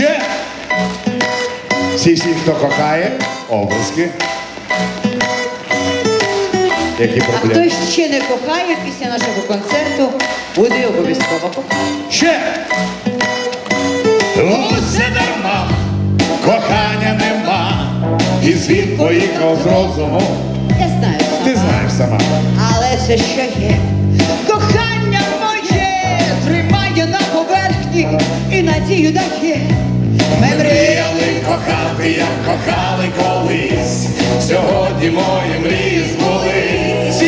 Ще. Всі, всі, хто кохає, обласки. Які А проблеми? хто ще не кохає після нашого концерту, буде обов'язково кохати. Ще. Усе дарма, кохання нема, і світ поїхав з розуму. Я знаю, Ти знаєш сама. але це що є. Кохання моє тримає на поверхні і надію дає. Кохати, як кохали колись. Сьогодні мої мрії збулись.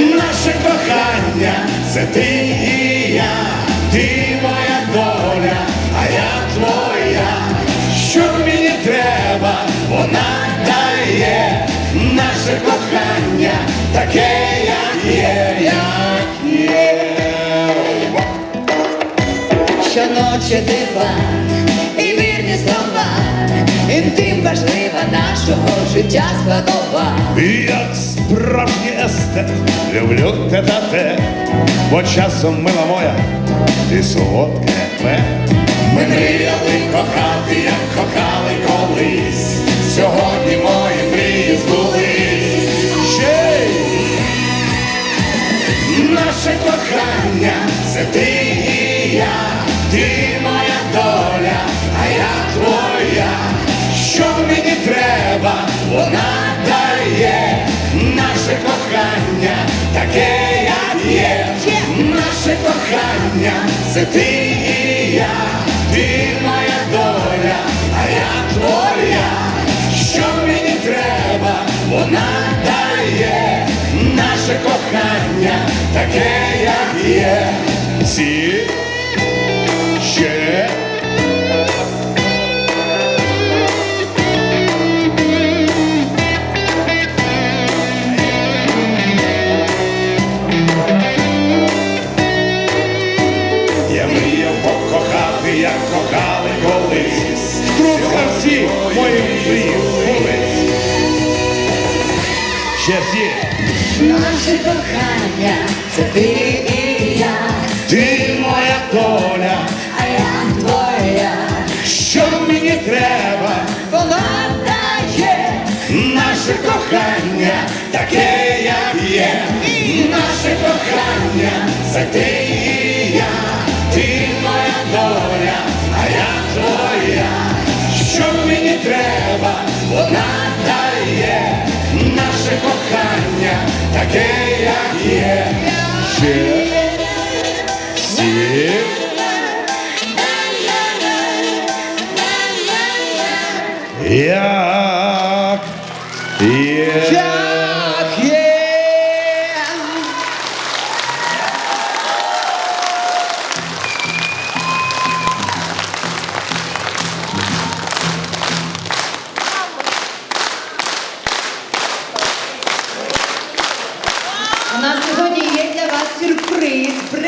Наше кохання це ти і я, ти моя доля, а я твоя. Що мені треба, вона дає. Наше кохання таке, Щоночі диван і вірні слова, інтим важлива нашого життя складова. Як справжній естет, люблю те та те, бо часом мила моя, ти солодке ме. Ми мріяли кохати, як кохали кохання це ти і я, ти моя доля, а я твоя. Що мені треба, вона дає. Наше кохання таке, як є. Всі кохали колись. Трубка всі мої мрії колись. Ще всі. Наше кохання це ти і я, Ти моя доля, а я твоя. що мені треба, Вона дає наше кохання таке, треба, вона дає. Наше кохання таке, як є. Ще. Як є. У нас сьогодні є для вас сюрприз.